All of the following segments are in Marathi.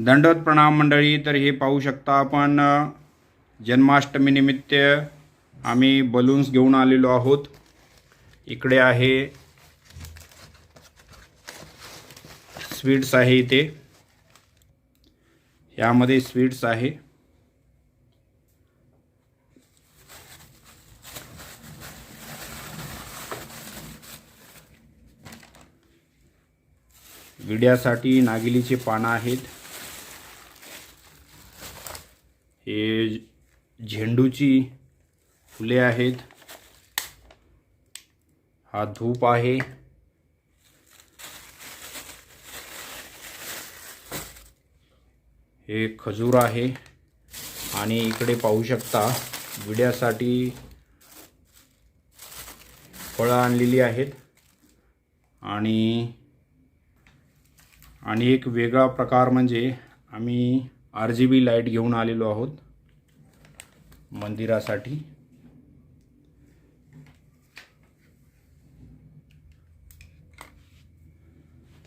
दंडवत प्रणाम मंडळी तर हे पाहू शकता आपण जन्माष्टमीनिमित्त आम्ही बलून्स घेऊन आलेलो आहोत. इकडे आहे स्वीट्स आहे इथे. यामध्ये स्वीट्स आहे. विड्यासाठी नागिलीचे पानं आहेत. हे झेंडूची फुले आहेत. हा धूप आहे. हे खजूर आहे. आणि इकडे पाहू शकता विड्यासाठी फळं आणलेली आहेत. आणि आणि एक वेगळा प्रकार म्हणजे आम्ही आर जी बी लाइट घेऊन आलेलो आहोत. मंदिरासाठी.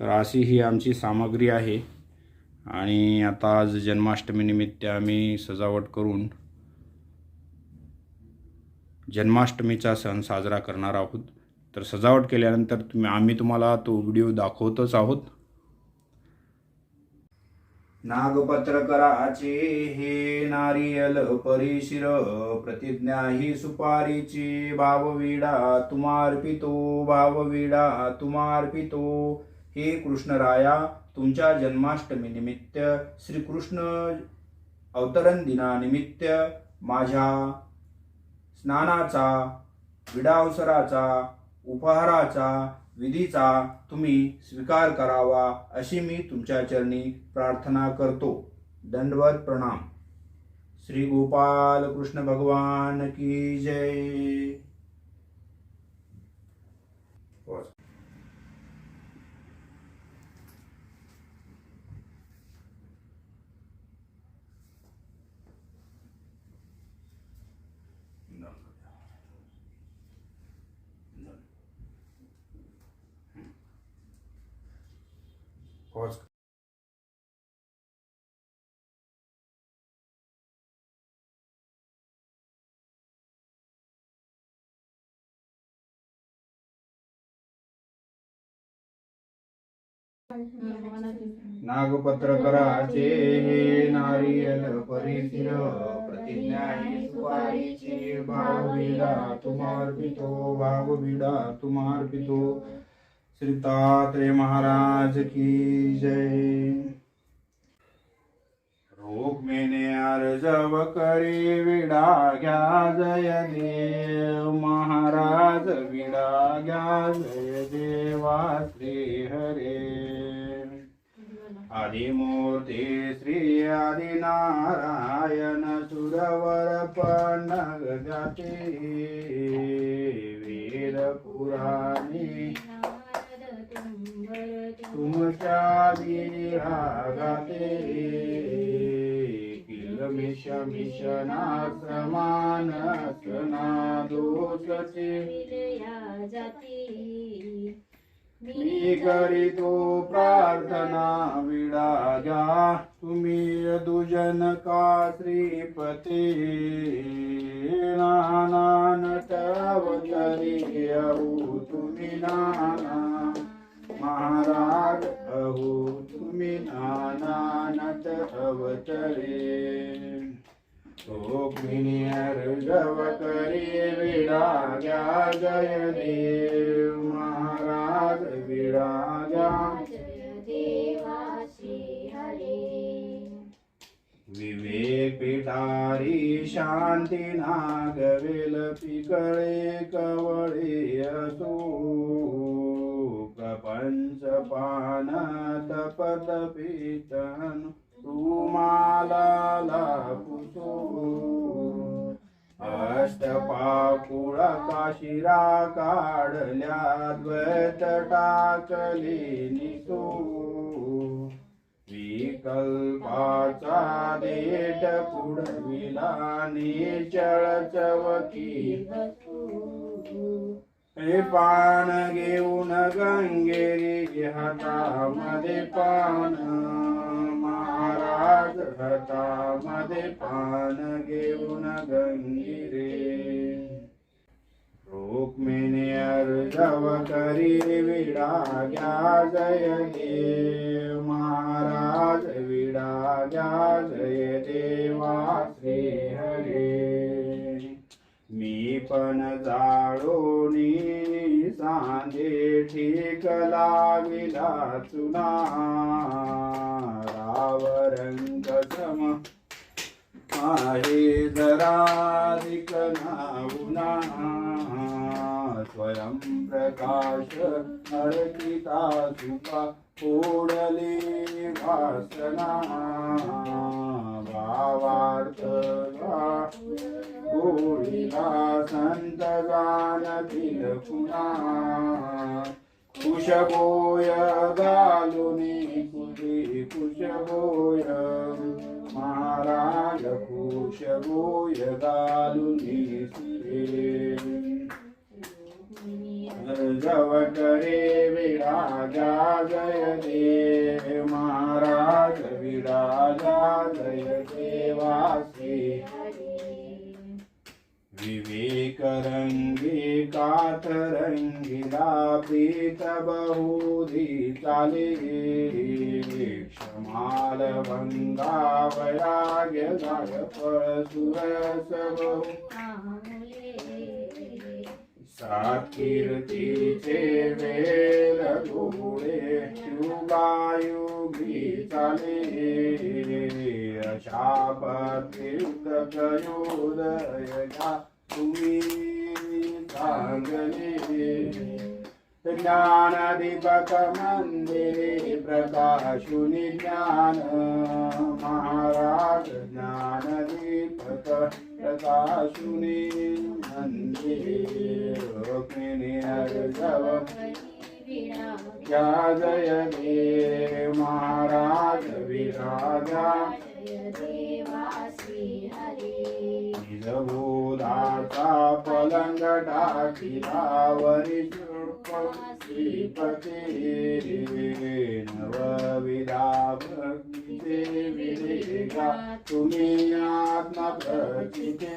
तर अशी ही आमची सामग्री आहे. आणि आता आज जन्माष्टमीनिमित्त आम्ही सजावट करून जन्माष्टमीचा सण साजरा करणार आहोत. तर सजावट केल्यानंतर तुम्ही आम्ही तुम्हाला तो व्हिडिओ दाखवतच आहोत. नागपत्र कराचे हे नारियल परिशिर प्रतिज्ञा ही सुपारीची भावविडा तुमार्पितो भावविडा तुमार्पितो. हे कृष्णराया तुमच्या जन्माष्टमी निमित्त श्रीकृष्ण अवतरण दिनानिमित्त माझ्या स्नानाचा विडावसराचा उपहाराचा विधीचा तुम्ही स्वीकार करावा अशी मी तुमच्या चरणी प्रार्थना करतो. दंडवत प्रणाम. श्री गोपाल कृष्ण भगवान की जय. Pause. नागपत्र कराचे हे नारियल परिशिर प्रतिज्ञा तुमार पितो भाव विडा तुमार तुमार्पितो श्री तात्रे महाराज की जय। रोग मेने अर्जव करे विडा घ्या जय देव। महाराज विडा घ्या जय देवा श्री हरे। आदिमूर्ती श्री आदिनारायण सुरवर पणग जाते। वीर पुराणी तुमच्या विरागाते किलमिष मिशना समान सना दोषते मी करीतो प्रार्थना विडा घ्या तुम्ही दुजन का श्रीपते नाना अवतरी अहो तुम्ही नाना. महाराज अहो तुम्ही नानानत अवतरे. रोक्मिणी अर्जव करी विडा जय देव महाराज विडा घ्या. विवेक पिटारी शांती नागवेल पिकळे कवळे असो. प्रपंच पान तपत पुसो अष्टपाकुळा काढल्या द्वैत टाकले निसो विकल्पाचा देठ पुढविला निचळ चवकी हे पान घेऊन गंगेरी हातामध्ये पान महाराज हातामध्ये पान घेऊन गंगिरे रुक्मिणी अर्जव करी विडा घ्या जय दे महाराज विडा घ्या जय देवा श्री पण जाळोनी सांजे ठीक लाविला चुना. रावरंग सम आहे जराधिक नाऊना स्वयं प्रकाश अर्पिता सुपा ओढली वासना. भावार्थ गोळीला संत गाणतील पुन्हा. कुशबोय घालुनी कुली कुशबोय महाराज कुशबोय घालुनी सुरे जव करे विराजा जय देव महाराज विराजा जय देवासी. विवेक रंगी कात रंगीला प्रीत बहुधी चाले क्षमाल भंगा वैराग्य गाय फळ सुरस बहु सात कीर्तीचे वेल डोळे युगायुगी चाले अशापतीर्थ कयोदय तुम्ही चांगले ज्ञानदीपक मंदिरे प्रकाशुनि ज्ञान महाराज ज्ञानदीपक प्रकाशुनि मंदिरे रोक्मिणी अर्जव या जय देव महाराज विराजा। निजबोधाचा पलंग टाकिला वरी श्रीपती नवविधा भक्ती विरेगा तुम्ही आत्मा प्रचिते.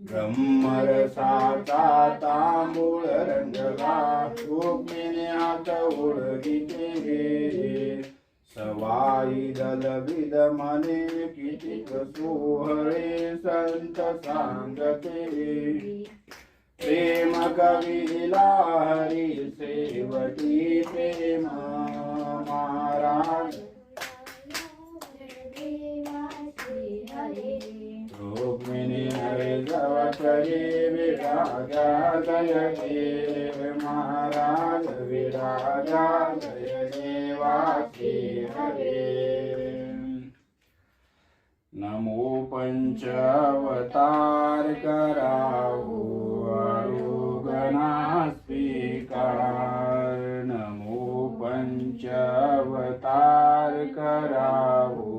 ब्रह्मरसाचा तांबूळ रंगला रुक्मिण्यात ओळखीचे सवाई दल विद मने किती सोहळे संत सांगते। प्रेम कविला हरी सेवटी प्रेम महाराज रुक्मिणी हरे जवतरी विराजा जय देव महाराज विराजा जय। देवासी हरे। नमो पंचवतार करावो अरुगणा स्वीकार नमो पंचवतार करावो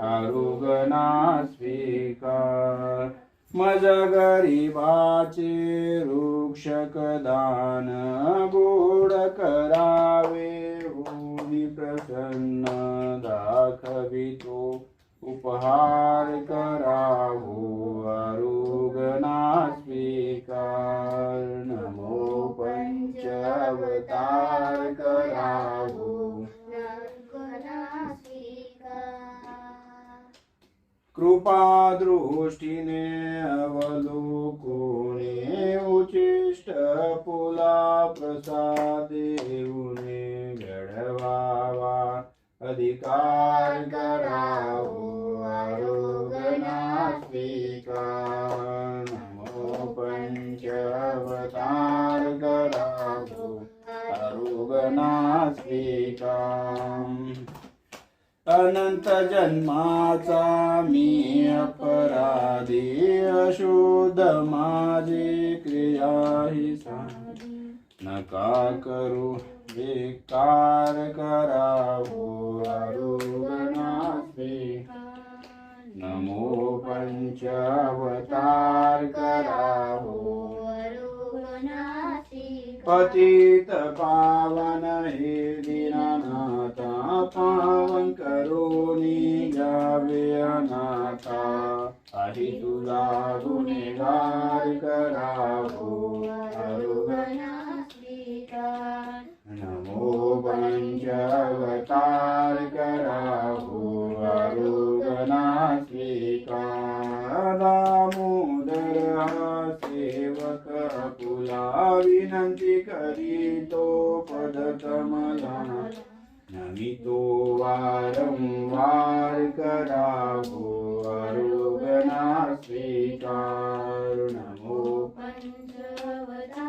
अरुगणा स्वीकार मज गरीबाचे रुक्षक दान गोड करावे. होनी प्रसन्न दाखवितो. उपहार करावो अरुगना स्वीकार. नमो पंचवतार करावो. कृपा दृष्टीने अवलोकोने उचिष्ट पुला प्रसादेऊने घडवावा अधिकार करा शोध माझी क्रिया ही नका करू बेकार करावो आरोगणास्वे नमो पंचावतार करावो. पतित पावन हे दीनानाथा पावन करोनी नाही तुला गुन्हेगार करावो. नमो पंचवतार करावो. अरुगना स्वीकार दामोदर सेवक. अकुला विनंती करीतो पदकमला नमी वारंवार करावो. अरु आरोगना स्वीकार नमो पंचवतार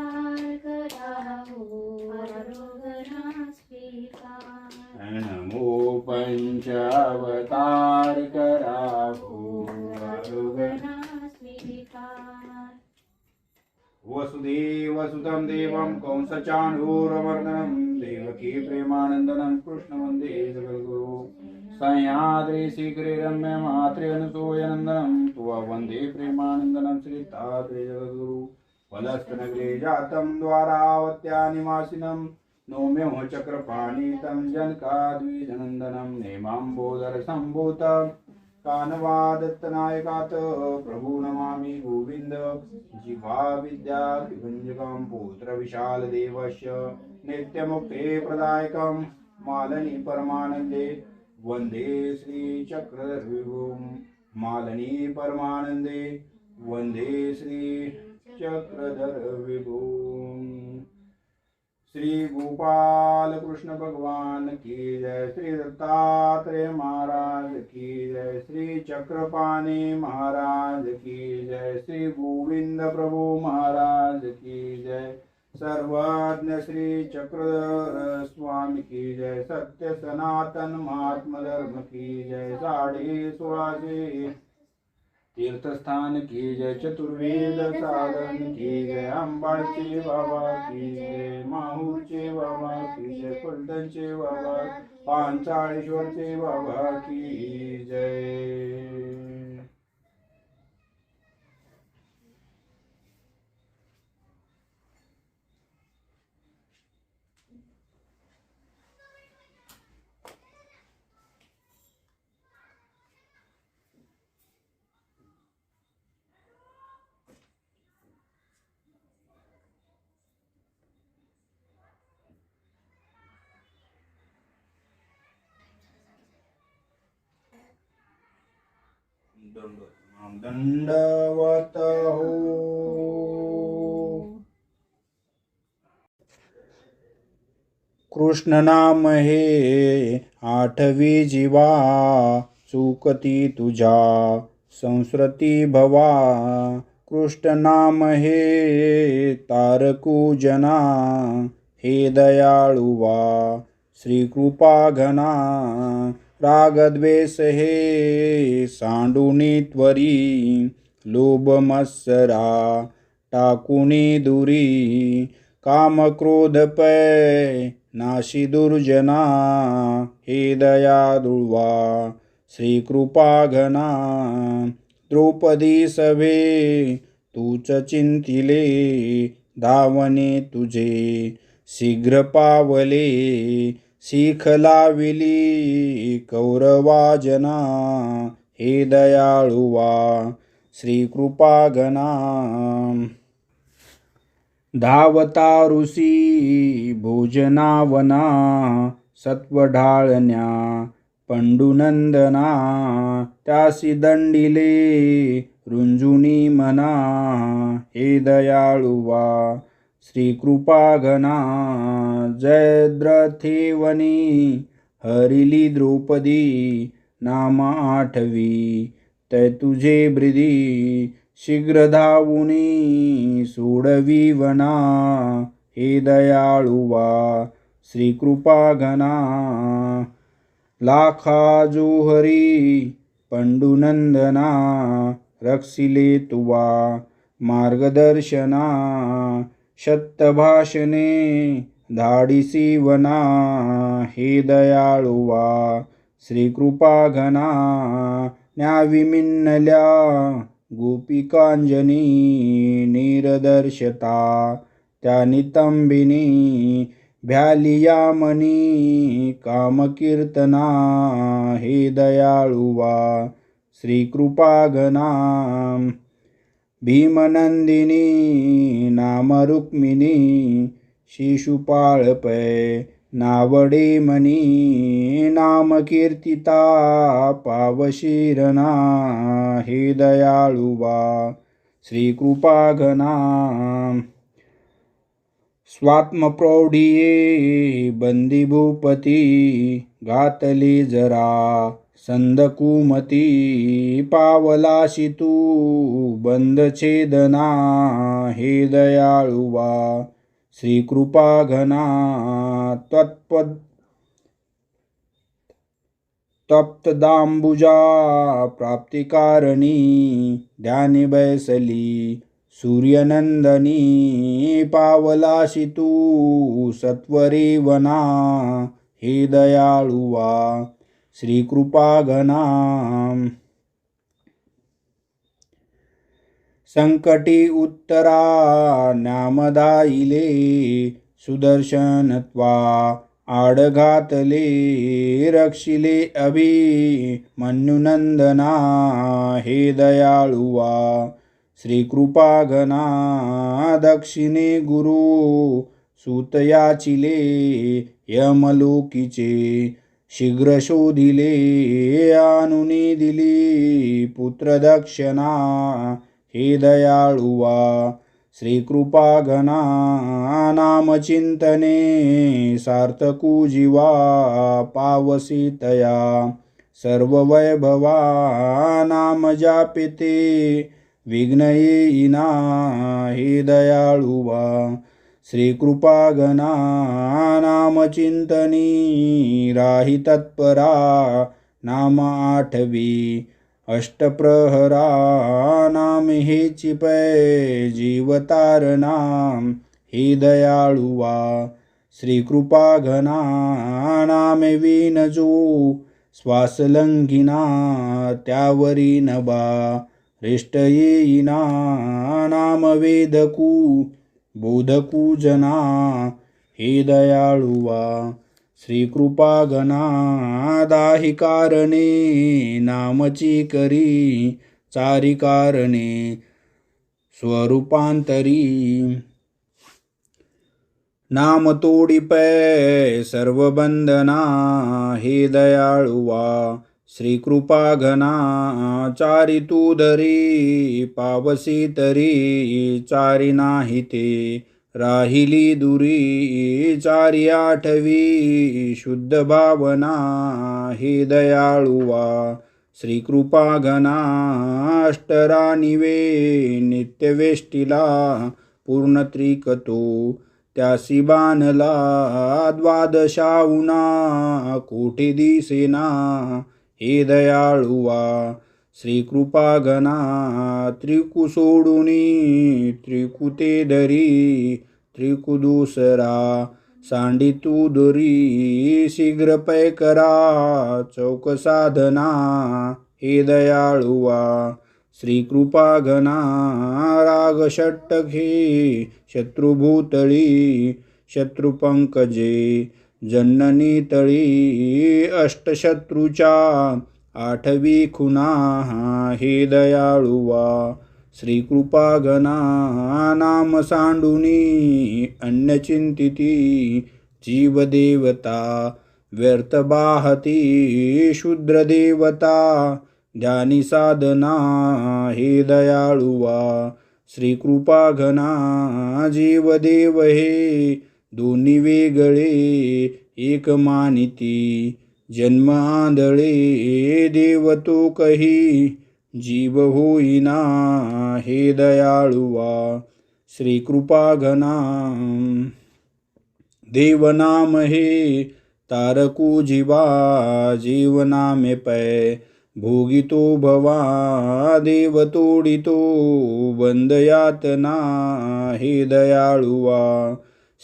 आरोगणा स्वीकार नमो पंच अवतार करावो आरोगना आरोगणा स्वीकार वसुदेवसुतं देवं कंसचाणूरमर्दनं देवकी प्रेमानन्दनं कृष्णवन्दे सह्याद्रि शीघ्रे रम्य मात्रे अनसूयनन्दनं त्वा वन्दे प्रेमानन्दनं श्रीतात्रे जगद्गुरु। जातं द्वारावत्या निवासिनं नौम्यो चक्रपाणितं जनकाद्विजनन्दनं नेमाम्बोदर कानवादत्तनायकात् प्रभु नमामि गोविन्द। जिह्वा विद्या विभञ्जकं पुत्रविशालदेवस्य नित्यमुक्ते प्रदायकं मालनी परमानन्दे वन्दे श्रीचक्रधरविभुं मालिनी परमानन्दे वन्दे श्रीचक्रधरविभुम्। श्री गोपाल कृष्ण भगवान की जय। श्री दत्तात्रेय महाराज की जय। श्री चक्रपाणी महाराज की जय। श्री गोविंद प्रभु महाराज की जय। सर्वज्ञ श्री चक्रधर स्वामी की जय सत्य सनातन महात्म धर्म की जय साडे सोळाशे तीर्थस्थान की जय चतुर्वेद साधन की जय अंबाचे बाबा की जय माहूरचे बाबा की जय फलटणचे बाबा पांचाळेश्वरचे बाबा की जय। दंडवत हो कृष्ण नाम हे आठवी जीवा चुकती तुझा संस्कृती भवा। कृष्ण नाम हे तारकू जना हे दयाळुवा श्रीकृपा घना रागद्वेष हे सांडुनी त्वरी लोभ मत्सरा टाकुनी दुरी काम क्रोध पै नाशी दुर्जना हे दयाळुवा श्रीकृपा घना द्रौपदी सभे तूच चिंतिले धावने तुझे शीघ्र पावले शिखलाविली कौरवाजना हे दयाळुवा श्रीकृपागना धावता ऋषी भोजनावना सत्वढाळण्या पंडुनंदना त्यासी दंडिले रुंजुनी मना हे दयाळुवा श्रीकृपा घना जयद्रथेवनी हरिली द्रौपदी नाम आठवी तै तुझे ब्रिदी शीघ्र धावुनी सोडवी वना हे दयाळुवा श्रीकृपा घना लाखा जोहरी पंडुनंदना रक्षिले तुवा मार्गदर्शना शतभाषणे धाडिसी वना हे दयाळुवा श्रीकृपा घना न्याविमिन्नल्या गोपिकांजनी निरदर्शता त्या नितंबिनी भ्यालिया मनी कामकीर्तना हे दयाळुवा श्रीकृपा घना भीमनंदिनी नाम रुक्मिणी शिशुपाळ पै नावडे मनी नाम कीर्तिता पावशिरना हे दयाळुवा श्रीकृपाघना स्वात्मप्रौढिये बंदिभूपती घातली जरा संदकुमती पावलाशी तू बंद छेदना हे दयाळुवा श्रीकृपाघना त्वत्पद तप्तदांबुजा प्राप्तिकारणी ध्यानी बैसली. सूर्यनंदनी पावलाशी तू सत्वरी वना हे दयाळुवा श्रीकृपाघना संकटी उत्तरा नामदायिले सुदर्शनत्वा आडघातले रक्षिले अभि मन्युनंदना हे दयाळुवा। श्रीकृपाघना दक्षिणे गुरु सुतयाचिले यमलोकीचे शीघ्र शोधिले आनुनी दिली पुत्रदक्षिणा हे दयाळुवा श्रीकृपाघना नामचिंतने सार्थकू जीवा पावसितया सर्व वैभवा नाम जापिते विघ्न येईना हे दयाळुवा श्रीकृपाघना राहि तत्परा नाम आठवी अष्टप्रहरा नाम हेची पै जीवतारणा हे दयाळुवा श्रीकृपाघनानामे विनजो श्वासलङ्घिना त्यावरी नबा रेष्ट नाम वेदकू बोधकूजना हे दयाळुवा श्रीकृपागना दाही कारणे नामची करी चारी कारणे स्वरूपांतरी. नाम तोडी पै सर्व बंधना हे दयाळुवा श्रीकृपाघना चारी तू धरी पावसी तरी चारी नाही ते राहिली दुरी चारी आठवी शुद्ध भावना हे दयाळुवा श्रीकृपाघना अष्टरानिवे नित्यवेष्टीला पूर्ण त्रिकतो त्यासी बाणला द्वादशाहुना कोठे दिसेना हे दयाळुवा श्रीकृपाघना त्रिकु सोडुनी त्रिकुते धरी त्रिकुदुसरा सांडी तू दोरी शीघ्र पै करा चौक साधना हे दयाळुवा श्रीकृपाघना राग षट्टखे शत्रुभूतळी शत्रुपंकजे जन्ननी तळी अष्टशत्रूच्या आठवी खुना हे दयाळुवा. श्रीकृपागना नाम सांडुनी अन्यचिंतिती जीवदेवता. व्यर्थ बाहती शूद्रदेवता. ध्यानी साधना हे दयाळुवा. श्रीकृपाघना जीवदेव हे दोन्ही वेगळे एक मानिती. जन्म आंधळे देव तो कही. जीव होईना हे दयाळुवा. श्रीकृपाघना देवनाम हे तारकू जीवा. जीवनामे पै भोगितो भवा. देव तोडितो बंदयातना हे दयाळुवा.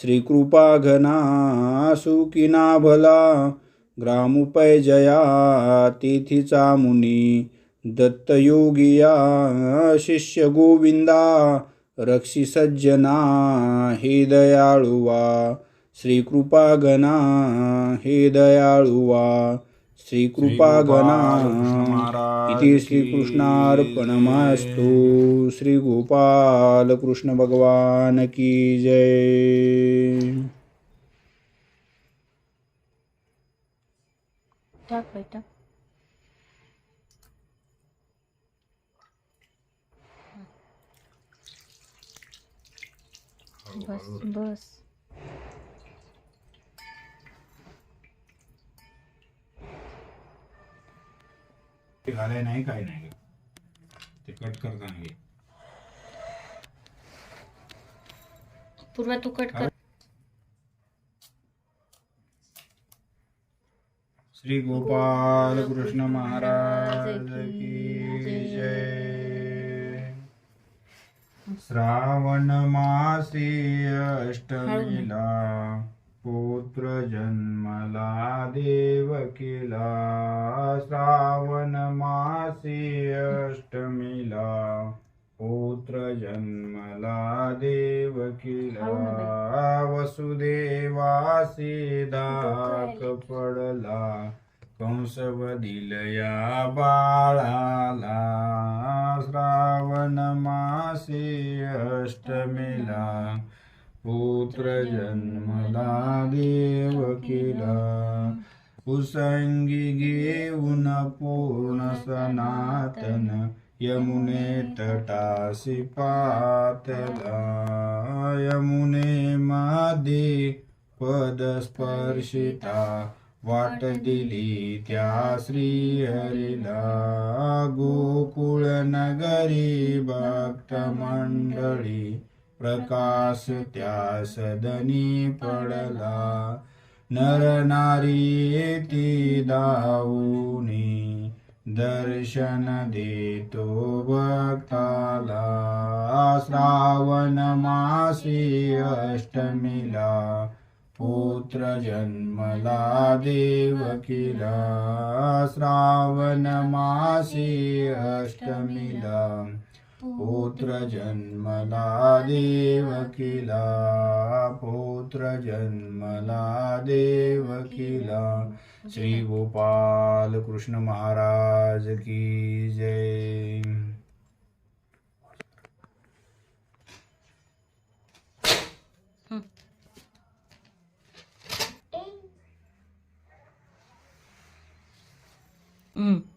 श्रीकृपाघना सुकिना भला ग्रामुपय जया तिथीचा मुनी दत्तयोगिया शिष्य गोविंदा रक्षी सज्जना हे दयाळुवा श्रीकृपागणा हे दयाळुवा श्रीकृपागणा इति श्रीकृष्णार्पणमस्तु श्रीगोपाल कृष्ण भगवान की जय। टाक बाई टाक. बस बस. ते घालाय नाही काय नाही. ते कट करताना घे पूर्वा तू कट कर. श्री गोपाल कृष्ण महाराज की जय. श्रावण मासी अष्टमीला पुत्र जन्मला देवकीला श्रावण मासी अष्टमीला पुत्र जन्मला देवकीला वसुदेवासी दाक पडला। कंस वदिल या बाळाला श्रावण मासी अष्टमीला पुत्र जन्मला देवकीला उसंगी घेऊन पूर्ण सनातन यमुने तटासी पातला। यमुने मादे पदस्पर्शिता वाट दिली त्या श्रीहरिला। गोकुळ नगरी भक्त मंडळी प्रकाश त्या सदनी पडला. नर नारी ती दाऊनी दर्शन देतो भक्ताला. श्रावण मासी अष्टमीला पुत्र जन्मला देवकिला. श्रावण मासी अष्टमीला पुत्र जन्मला देवकिला पुत्र जन्मला देवकिला श्री गोपाल कृष्ण महाराज की जय Mm.